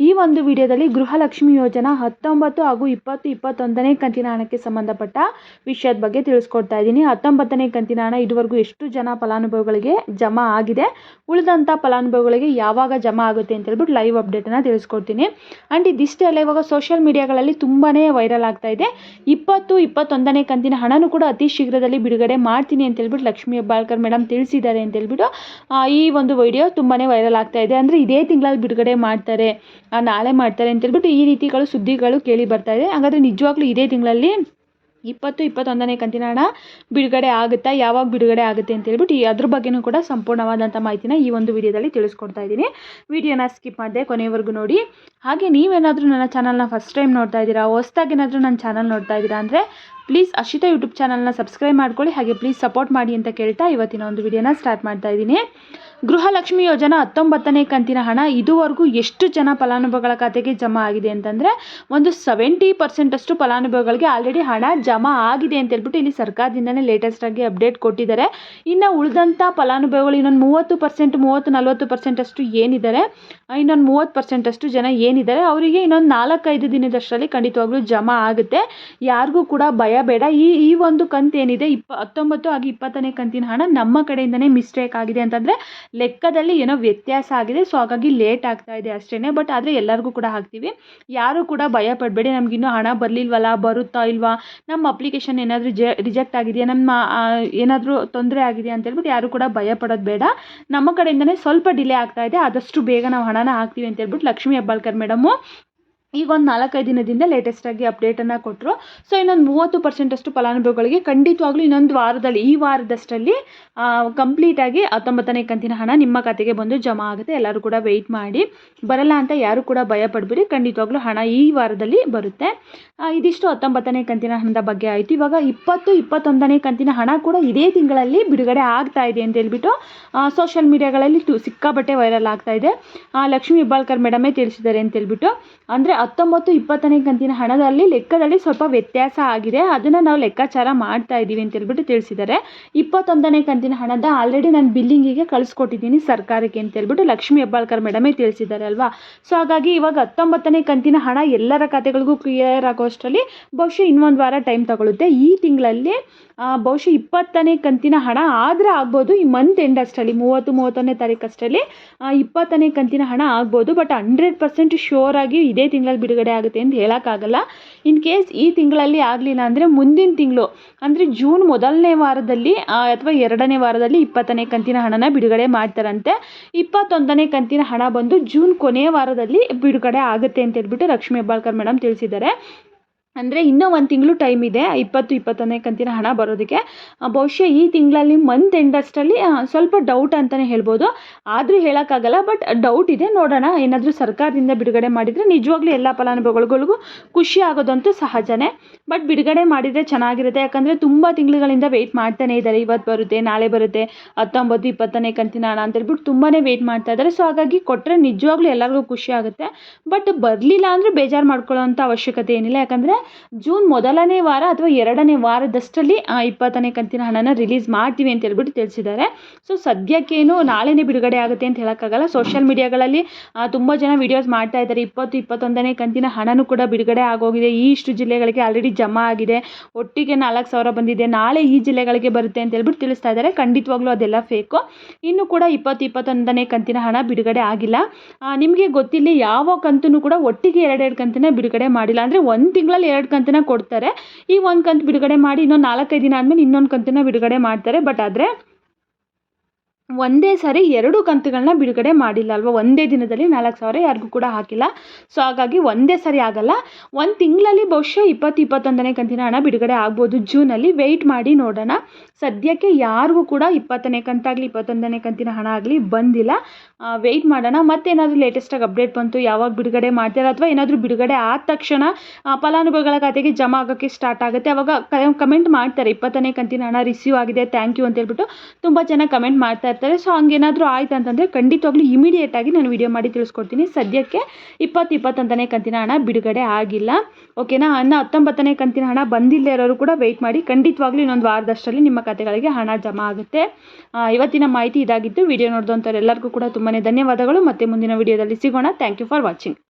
ಈ ಒಂದು ವಿಡಿಯೋದಲ್ಲಿ ಗೃಹಲಕ್ಷ್ಮಿ ಯೋಜನಾ ಹತ್ತೊಂಬತ್ತು ಹಾಗೂ ಇಪ್ಪತ್ತು ಇಪ್ಪತ್ತೊಂದನೇ ಕಂತಿನ ಹಣಕ್ಕೆ ಸಂಬಂಧಪಟ್ಟ ವಿಷಯದ ಬಗ್ಗೆ ತಿಳಿಸ್ಕೊಡ್ತಾ ಇದ್ದೀನಿ. ಹತ್ತೊಂಬತ್ತನೇ ಕಂತಿನ ಹಣ ಇದುವರೆಗೂ ಎಷ್ಟು ಜನ ಫಲಾನುಭವಿಗಳಿಗೆ ಜಮಾ ಆಗಿದೆ? ಉಳಿದಂಥ ಫಲಾನುಭವಿಗಳಿಗೆ ಯಾವಾಗ ಜಮಾ ಆಗುತ್ತೆ ಅಂತ ಹೇಳ್ಬಿಟ್ಟು ಲೈವ್ ಅಪ್ಡೇಟನ್ನು ತಿಳಿಸ್ಕೊಡ್ತೀನಿ. ಆ್ಯಂಡ್ ಇದಿಷ್ಟೇ ಅಲ್ಲ, ಇವಾಗ ಸೋಷಿಯಲ್ ಮೀಡಿಯಾಗಳಲ್ಲಿ ತುಂಬಾ ವೈರಲ್ ಆಗ್ತಾ ಇದೆ. ಇಪ್ಪತ್ತು, ಇಪ್ಪತ್ತೊಂದನೇ ಕಂತಿನ ಹಣನೂ ಕೂಡ ಅತಿ ಶೀಘ್ರದಲ್ಲಿ ಬಿಡುಗಡೆ ಮಾಡ್ತೀನಿ ಅಂತ ಹೇಳ್ಬಿಟ್ಟು ಲಕ್ಷ್ಮೀ ಹೆಬ್ಬಾಳ್ಕರ್ ಮೇಡಮ್ ತಿಳಿಸಿದ್ದಾರೆ ಅಂತ ಹೇಳ್ಬಿಟ್ಟು ಈ ಒಂದು ವಿಡಿಯೋ ತುಂಬಾ ವೈರಲ್ ಆಗ್ತಾ ಇದೆ. ಅಂದರೆ ಇದೇ ತಿಂಗಳಲ್ಲಿ ಬಿಡುಗಡೆ ಮಾಡ್ತಾರೆ. ನಾಳೆ ಮಾಡ್ತಾರೆ ಅಂತ ಹೇಳ್ಬಿಟ್ಟು ಈ ರೀತಿಗಳು ಸುದ್ದಿಗಳು ಕೇಳಿ ಬರ್ತಾ ಇದೆ. ಹಾಗಾದರೆ ನಿಜವಾಗ್ಲೂ ಇದೇ ತಿಂಗಳಲ್ಲಿ ಇಪ್ಪತ್ತು, ಇಪ್ಪತ್ತೊಂದನೇ ಕಂತಿನ ಹಣ ಬಿಡುಗಡೆ ಆಗುತ್ತಾ? ಯಾವಾಗ ಬಿಡುಗಡೆ ಆಗುತ್ತೆ ಅಂತ ಹೇಳ್ಬಿಟ್ಟು ಈ ಅದ್ರ ಬಗ್ಗೆನೂ ಕೂಡ ಸಂಪೂರ್ಣವಾದಂಥ ಮಾಹಿತಿನ ಈ ಒಂದು ವಿಡಿಯೋದಲ್ಲಿ ತಿಳಿಸ್ಕೊಡ್ತಾ ಇದ್ದೀನಿ. ವಿಡಿಯೋನ ಸ್ಕಿಪ್ ಮಾಡಿದೆ ಕೊನೆವರೆಗೂ ನೋಡಿ. ಹಾಗೆ ನೀವೇನಾದರೂ ನನ್ನ ಚಾನಲ್ನ ಫಸ್ಟ್ ಟೈಮ್ ನೋಡ್ತಾ ಇದ್ದೀರಾ, ಹೊಸ್ದಾಗಿ ಏನಾದರೂ ನನ್ನ ಚಾನಲ್ ನೋಡ್ತಾ ಇದ್ದೀರಾ ಅಂದರೆ ಪ್ಲೀಸ್ ಅಶಿತಾ ಯೂಟ್ಯೂಬ್ ಚಾನಲ್ನ ಸಬ್ಸ್ಕ್ರೈಬ್ ಮಾಡ್ಕೊಳ್ಳಿ. ಹಾಗೆ ಪ್ಲೀಸ್ ಸಪೋರ್ಟ್ ಮಾಡಿ ಅಂತ ಕೇಳ್ತಾ ಇವತ್ತಿನ ಒಂದು ವಿಡಿಯೋನ ಸ್ಟಾರ್ಟ್ ಮಾಡ್ತಾ ಇದ್ದೀನಿ. ಗೃಹಲಕ್ಷ್ಮಿ ಯೋಜನಾ ಹತ್ತೊಂಬತ್ತನೇ ಕಂತಿನ ಹಣ ಇದುವರೆಗೂ ಎಷ್ಟು ಜನ ಫಲಾನುಭವಿಗಳ ಖಾತೆಗೆ ಜಮಾ ಆಗಿದೆ ಅಂತಂದರೆ ಒಂದು ಸೆವೆಂಟಿ ಪರ್ಸೆಂಟಷ್ಟು ಫಲಾನುಭವಿಗಳಿಗೆ ಆಲ್ರೆಡಿ ಹಣ ಜಮಾ ಆಗಿದೆ ಅಂತ ಹೇಳ್ಬಿಟ್ಟು ಇಲ್ಲಿ ಸರ್ಕಾರದಿಂದನೇ ಲೇಟೆಸ್ಟಾಗಿ ಅಪ್ಡೇಟ್ ಕೊಟ್ಟಿದ್ದಾರೆ. ಇನ್ನು ಉಳಿದಂಥ ಫಲಾನುಭವಿಗಳು ಇನ್ನೊಂದು ಮೂವತ್ತು ಪರ್ಸೆಂಟ್ ಮೂವತ್ತು, ನಲ್ವತ್ತು ಪರ್ಸೆಂಟಷ್ಟು ಏನಿದ್ದಾರೆ, ಇನ್ನೊಂದು ಮೂವತ್ತು ಪರ್ಸೆಂಟಷ್ಟು ಜನ ಏನಿದ್ದಾರೆ, ಅವರಿಗೆ ಇನ್ನೊಂದು ನಾಲ್ಕೈದು ದಿನದಷ್ಟರಲ್ಲಿ ಖಂಡಿತವಾಗ್ಲೂ ಜಮಾ ಆಗುತ್ತೆ. ಯಾರಿಗೂ ಕೂಡ ಭಯ ಬೇಡ. ಈ ಈ ಒಂದು ಕಂತೇನಿದೆ ಇಪ್ಪ, ಹತ್ತೊಂಬತ್ತು ಹಾಗೆ ಇಪ್ಪತ್ತನೇ ಕಂತಿನ ಹಣ ನಮ್ಮ ಕಡೆಯಿಂದನೇ ಮಿಸ್ಟೇಕ್ ಆಗಿದೆ ಅಂತಂದರೆ ಲೆಕ್ಕದಲ್ಲಿ ಏನೋ ವ್ಯತ್ಯಾಸ ಆಗಿದೆ ಸೊ ಹಾಗಾಗಿ ಲೇಟ್ ಆಗ್ತಾ ಇದೆ ಅಷ್ಟೇ ಬಟ್ ಆದರೆ ಎಲ್ಲರಿಗೂ ಕೂಡ ಹಾಕ್ತೀವಿ. ಯಾರು ಕೂಡ ಭಯ ಪಡಬೇಡಿ ನಮಗಿನ್ನೂ ಹಣ ಬರಲಿಲ್ವಲ್ಲ, ಬರುತ್ತಾ ಇಲ್ವಾ, ನಮ್ಮ ಅಪ್ಲಿಕೇಶನ್ ಏನಾದರೂ ಜೆ ರಿಜೆಕ್ಟ್ ಆಗಿದೆಯಾ, ನಮ್ಮ ಏನಾದರೂ ತೊಂದರೆ ಆಗಿದೆಯಾ ಅಂತ ಹೇಳ್ಬಿಟ್ಟು ಯಾರು ಕೂಡ ಭಯ ಬೇಡ. ನಮ್ಮ ಕಡೆಯಿಂದನೇ ಸ್ವಲ್ಪ ಡಿಲೇ ಆಗ್ತಾ ಇದೆ, ಆದಷ್ಟು ಬೇಗ ನಾವು ಹಣನ ಹಾಕ್ತೀವಿ ಅಂತ ಹೇಳ್ಬಿಟ್ಟು ಲಕ್ಷ್ಮೀ ಹೆಬ್ಬಾಳ್ಕರ್ ಮೇಡಮು ಈಗ ಒಂದು ನಾಲ್ಕೈದು ದಿನದಿಂದ ಲೇಟೆಸ್ಟಾಗಿ ಅಪ್ಡೇಟನ್ನು ಕೊಟ್ಟರು ಸೊ ಇನ್ನೊಂದು ಮೂವತ್ತು ಪರ್ಸೆಂಟಷ್ಟು ಫಲಾನುಭವಿಗಳಿಗೆ ಖಂಡಿತವಾಗ್ಲೂ ಇನ್ನೊಂದು ವಾರದಲ್ಲಿ, ಈ ವಾರದಷ್ಟರಲ್ಲಿ ಕಂಪ್ಲೀಟಾಗಿ ಹತ್ತೊಂಬತ್ತನೇ ಕಂತಿನ ಹಣ ನಿಮ್ಮ ಖಾತೆಗೆ ಬಂದು ಜಮಾ ಆಗುತ್ತೆ. ಎಲ್ಲರೂ ಕೂಡ ವೆಯ್ಟ್ ಮಾಡಿ. ಬರಲ್ಲ ಅಂತ ಯಾರು ಕೂಡ ಭಯ ಪಡಬೇಡಿ ಖಂಡಿತವಾಗ್ಲೂ ಹಣ ಈ ವಾರದಲ್ಲಿ ಬರುತ್ತೆ. ಇದಿಷ್ಟು ಹತ್ತೊಂಬತ್ತನೇ ಕಂತಿನ ಹಣದ ಬಗ್ಗೆ ಆಯಿತು. ಇವಾಗ ಇಪ್ಪತ್ತು, ಇಪ್ಪತ್ತೊಂದನೇ ಕಂತಿನ ಹಣ ಕೂಡ ಇದೇ ತಿಂಗಳಲ್ಲಿ ಬಿಡುಗಡೆ ಆಗ್ತಾ ಇದೆ ಅಂತ ಹೇಳ್ಬಿಟ್ಟು ಸೋಷಿಯಲ್ ಮೀಡಿಯಾಗಳಲ್ಲಿ ಸಿಕ್ಕಾಬಟ್ಟೆ ವೈರಲ್ ಆಗ್ತಾ ಇದೆ. ಲಕ್ಷ್ಮೀ ಹೆಬ್ಬಾಳ್ಕರ್ ಮೇಡಮೇ ತಿಳಿಸಿದ್ದಾರೆ ಅಂತ ಹೇಳ್ಬಿಟ್ಟು. ಅಂದರೆ ಹತ್ತೊಂಬತ್ತು ಇಪ್ಪತ್ತನೇ ಕಂತಿನ ಹಣದಲ್ಲಿ ಲೆಕ್ಕದಲ್ಲಿ ಸ್ವಲ್ಪ ವ್ಯತ್ಯಾಸ ಆಗಿದೆ. ಅದನ್ನು ನಾವು ಲೆಕ್ಕಾಚಾರ ಮಾಡ್ತಾ ಇದ್ದೀವಿ ಅಂತ ಹೇಳ್ಬಿಟ್ಟು ತಿಳಿಸಿದ್ದಾರೆ. ಇಪ್ಪತ್ತೊಂದನೇ ಕಂತಿನ ಹಣದ ಆಲ್ರೆಡಿ ನಾನು ಬಿಲ್ಲಿಂಗಿಗೆ ಕಳಿಸ್ಕೊಟ್ಟಿದ್ದೀನಿ ಸರ್ಕಾರಕ್ಕೆ ಅಂತ ಹೇಳ್ಬಿಟ್ಟು ಲಕ್ಷ್ಮೀ ಹೆಬ್ಬಾಳ್ಕರ್ ಮೇಡಮೇ ತಿಳಿಸಿದ್ದಾರೆ ಅಲ್ವಾ? ಸೊ ಹಾಗಾಗಿ ಇವಾಗ ಹತ್ತೊಂಬತ್ತನೇ ಕಂತಿನ ಹಣ ಎಲ್ಲರ ಖಾತೆಗಳಿಗೂ ಕ್ಲಿಯರ್ ಆಗೋಷ್ಟರಲ್ಲಿ ಬಹುಶಃ ಇನ್ನೊಂದು ವಾರ ಟೈಮ್ ತಗೊಳ್ಳುತ್ತೆ ಈ ತಿಂಗಳಲ್ಲಿ ಬಹುಶಃ ಇಪ್ಪತ್ತನೇ ಕಂತಿನ ಹಣ ಆದರೆ ಆಗ್ಬೋದು. ಈ ಮಂತ್ ಎಂಡ್ ಅಷ್ಟರಲ್ಲಿ, ಮೂವತ್ತು, ಮೂವತ್ತೊಂದನೇ ತಾರೀಕು ಅಷ್ಟರಲ್ಲಿ ಇಪ್ಪತ್ತನೇ ಕಂತಿನ ಹಣ ಆಗ್ಬೋದು. ಬಟ್ ಹಂಡ್ರೆಡ್ ಪರ್ಸೆಂಟ್ ಶೋರ್ ಆಗಿ ಇದೇ ತಿಂಗಳಲ್ಲಿ ಬಿಡುಗಡೆ ಆಗುತ್ತೆ ಅಂತ ಹೇಳೋಕ್ಕಾಗಲ್ಲ. ಇನ್ ಕೇಸ್ ಈ ತಿಂಗಳಲ್ಲಿ ಆಗಲಿಲ್ಲ ಅಂದರೆ ಮುಂದಿನ ತಿಂಗಳು, ಅಂದರೆ ಜೂನ್ ಮೊದಲನೇ ವಾರದಲ್ಲಿ ಅಥವಾ ಎರಡನೇ ವಾರದಲ್ಲಿ ಇಪ್ಪತ್ತನೇ ಕಂತಿನ ಹಣನ ಬಿಡುಗಡೆ ಮಾಡ್ತಾರಂತೆ. ಇಪ್ಪತ್ತೊಂದನೇ ಕಂತಿನ ಹಣ ಬಂದು ಜೂನ್ ಕೊನೆಯ ವಾರದಲ್ಲಿ ಬಿಡುಗಡೆ ಆಗುತ್ತೆ ಅಂತ ಹೇಳ್ಬಿಟ್ಟು ಲಕ್ಷ್ಮೀ ಹೆಬ್ಬಾಳ್ಕರ್ ಮೇಡಮ್ ತಿಳಿಸಿದ್ದಾರೆ. ಅಂದರೆ ಇನ್ನೂ ಒಂದು ತಿಂಗಳು ಟೈಮ್ ಇದೆ, ಇಪ್ಪತ್ತು, ಇಪ್ಪತ್ತೊಂದನೇ ಕಂತಿನ ಹಣ ಬರೋದಕ್ಕೆ. ಬಹುಶಃ ಈ ತಿಂಗಳಲ್ಲಿ ಮಂತ್ ಎಂಡ್ ಅಷ್ಟರಲ್ಲಿ ಸ್ವಲ್ಪ ಡೌಟ್ ಅಂತಲೇ ಹೇಳ್ಬೋದು. ಆದರೂ ಹೇಳೋಕ್ಕಾಗಲ್ಲ ಬಟ್ ಡೌಟ್ ಇದೆ. ನೋಡೋಣ, ಏನಾದರೂ ಸರ್ಕಾರದಿಂದ ಬಿಡುಗಡೆ ಮಾಡಿದರೆ ನಿಜವಾಗ್ಲೂ ಎಲ್ಲ ಫಲಾನುಭವಿಗಳಿಗೂ ಖುಷಿ ಆಗೋದಂತೂ ಸಹಜನೇ. ಬಟ್ ಬಿಡುಗಡೆ ಮಾಡಿದರೆ ಚೆನ್ನಾಗಿರುತ್ತೆ, ಯಾಕಂದರೆ ತುಂಬ ತಿಂಗಳುಗಳಿಂದ ವೆಯ್ಟ್ ಮಾಡ್ತಾನೇ ಇದ್ದಾರೆ. ಇವತ್ತು ಬರುತ್ತೆ, ನಾಳೆ ಬರುತ್ತೆ, ಹತ್ತೊಂಬತ್ತು ಇಪ್ಪತ್ತನೇ ಕಂತಿನ ಹಣ ಅಂತ ಹೇಳ್ಬಿಟ್ಟು ತುಂಬಾ ವೆಯ್ಟ್ ಮಾಡ್ತಾ ಇದ್ದಾರೆ. ಸೊ ಹಾಗಾಗಿ ಕೊಟ್ಟರೆ ನಿಜವಾಗ್ಲೂ ಎಲ್ಲರಿಗೂ ಖುಷಿ ಆಗುತ್ತೆ. ಬಟ್ ಬರಲಿಲ್ಲ ಅಂದರೆ ಬೇಜಾರು ಮಾಡ್ಕೊಳ್ಳೋಂಥ ಅವಶ್ಯಕತೆ ಏನಿಲ್ಲ. ಯಾಕಂದರೆ ಜೂನ್ ಮೊದಲನೇ ವಾರ ಅಥವಾ ಎರಡನೇ ವಾರದಷ್ಟರಲ್ಲಿ ಆ, ಇಪ್ಪತ್ತನೇ ಕಂತಿನ ಹಣನ ರಿಲೀಸ್ ಮಾಡ್ತೀವಿ ಅಂತ ಹೇಳ್ಬಿಟ್ಟು ತಿಳಿಸಿದ್ದಾರೆ. ಸೊ ಸದ್ಯಕ್ಕೇನು ನಾಳೆನೇ ಬಿಡುಗಡೆ ಆಗುತ್ತೆ ಅಂತ ಹೇಳೋಕ್ಕಾಗಲ್ಲ. ಸೋಷಿಯಲ್ ಮೀಡಿಯಾಗಳಲ್ಲಿ ತುಂಬ ಜನ ವಿಡಿಯೋಸ್ ಮಾಡ್ತಾ ಇದ್ದಾರೆ. ಇಪ್ಪತ್ತು ಇಪ್ಪತ್ತೊಂದನೇ ಕಂತಿನ ಹಣನೂ ಕೂಡ ಬಿಡುಗಡೆ ಆಗೋಗಿದೆ. ಈ ಇಷ್ಟು ಜಿಲ್ಲೆಗಳಿಗೆ ಆಲ್ರೆಡಿ ಜಮಾ ಆಗಿದೆ. ಒಟ್ಟಿಗೆ ನಾಲ್ಕು ಸಾವಿರ ಬಂದಿದೆ. ನಾಳೆ ಈ ಜಿಲ್ಲೆಗಳಿಗೆ ಬರುತ್ತೆ ಅಂತ ಹೇಳ್ಬಿಟ್ಟು ತಿಳಿಸ್ತಾ ಇದ್ದಾರೆ. ಖಂಡಿತವಾಗ್ಲೂ ಅದೆಲ್ಲ ಫೇಕು ಇನ್ನು ಕೂಡ ಇಪ್ಪತ್ತು ಇಪ್ಪತ್ತೊಂದನೇ ಕಂತಿನ ಹಣ ಬಿಡುಗಡೆ ಆಗಿಲ್ಲ. ನಿಮಗೆ ಗೊತ್ತಿಲ್ಲ ಯಾವ ಕಂತೂ ಕೂಡ ಒಟ್ಟಿಗೆ ಎರಡೆರಡು ಕಂತಿನ ಬಿಡುಗಡೆ ಮಾಡಿಲ್ಲ. ಅಂದರೆ ಒಂದು ತಿಂಗಳಲ್ಲಿ ಎರಡು ಕಂತಿನ ಕೊಡ್ತಾರೆ. ಈ ಒಂದು ಕಂತು ಬಿಡುಗಡೆ ಮಾಡಿ ಇನ್ನೊಂದು ನಾಲ್ಕೈದು ದಿನ ಆದಮೇಲೆ ಇನ್ನೊಂದು ಕಂತನ್ನ ಬಿಡುಗಡೆ ಮಾಡ್ತಾರೆ. ಬಟ್ ಆದರೆ ಒಂದೇ ಸಾರಿ ಎರಡು ಕಂತುಗಳನ್ನ ಬಿಡುಗಡೆ ಮಾಡಿಲ್ಲ ಅಲ್ವಾ? ಒಂದೇ ದಿನದಲ್ಲಿ ನಾಲ್ಕು ಸಾವಿರ ಯಾರಿಗೂ ಕೂಡ ಹಾಕಿಲ್ಲ. ಸೊ ಹಾಗಾಗಿ ಒಂದೇ ಸಾರಿ ಆಗಲ್ಲ. ಒಂದು ತಿಂಗಳಲ್ಲಿ ಬಹುಶಃ ಇಪ್ಪತ್ತು, ಇಪ್ಪತ್ತೊಂದನೇ ಕಂತಿನ ಹಣ ಬಿಡುಗಡೆ ಆಗ್ಬೋದು. ಜೂನಲ್ಲಿ ವೆಯ್ಟ್ ಮಾಡಿ ನೋಡೋಣ. ಸದ್ಯಕ್ಕೆ ಯಾರಿಗೂ ಕೂಡ ಇಪ್ಪತ್ತನೇ ಕಂತಾಗಲಿ, ಇಪ್ಪತ್ತೊಂದನೇ ಕಂತಿನ ಹಣ ಆಗಲಿ ಬಂದಿಲ್ಲ. ವೆಯ್ಟ್ ಮಾಡೋಣ. ಮತ್ತೇನಾದರೂ ಲೇಟೆಸ್ಟಾಗಿ ಅಪ್ಡೇಟ್ ಬಂತು, ಯಾವಾಗ ಬಿಡುಗಡೆ ಮಾಡ್ತಾರೆ? ಅಥವಾ ಏನಾದರೂ ಬಿಡುಗಡೆ ಆದ ತಕ್ಷಣ ಫಲಾನುಭವಿಗಳ ಖಾತೆಗೆ ಜಮಾ ಆಗೋಕ್ಕೆ ಸ್ಟಾರ್ಟ್ ಆಗುತ್ತೆ. ಅವಾಗ ಕಮೆಂಟ್ ಮಾಡ್ತಾರೆ. ಇಪ್ಪತ್ತನೇ ಕಂತಿನ ಹಣ ರಿಸೀವ್ ಆಗಿದೆ ಥ್ಯಾಂಕ್ ಯು ಅಂತ ಹೇಳ್ಬಿಟ್ಟು ತುಂಬ ಜನ ಕಮೆಂಟ್ ಮಾಡ್ತಾ ಇರ್ತಾರೆ ಸೊ ಹಂಗೇನಾದರೂ ಆಯ್ತು ಅಂತಂದರೆ ಖಂಡಿತವಾಗ್ಲೂ ಇಮಿಡಿಯೇಟಾಗಿ ನಾನು ವಿಡಿಯೋ ಮಾಡಿ ತಿಳಿಸ್ಕೊಡ್ತೀನಿ. ಸದ್ಯಕ್ಕೆ ಇಪ್ಪತ್ತು ಇಪ್ಪತ್ತೊಂದನೇ ಕಂತಿನ ಹಣ ಬಿಡುಗಡೆ ಆಗಿಲ್ಲ. ಓಕೆನಾ ಅನ್ನ ಹತ್ತೊಂಬತ್ತನೇ ಕಂತಿನ ಹಣ ಬಂದಿಲ್ಲದೆ ಇರೋರು ಕೂಡ ವೆಯ್ಟ್ ಮಾಡಿ. ಖಂಡಿತವಾಗ್ಲೂ ಇನ್ನೊಂದು ವಾರದಷ್ಟರಲ್ಲಿ ನಿಮ್ಮ ಖಾತೆಗಳಿಗೆ ಹಣ ಜಮಾ ಆಗುತ್ತೆ. ಇವತ್ತಿನ ಮಾಹಿತಿ ಇದಾಗಿತ್ತು. ವಿಡಿಯೋ ನೋಡಿದಂಥವ್ರು ಎಲ್ಲರಿಗೂ ಕೂಡ ತುಂಬಾ ಧನ್ಯವಾದಗಳು. ಮತ್ತೆ ಮುಂದಿನ ವಿಡಿಯೋದಲ್ಲಿ ಸಿಗೋಣ. Thank you for watching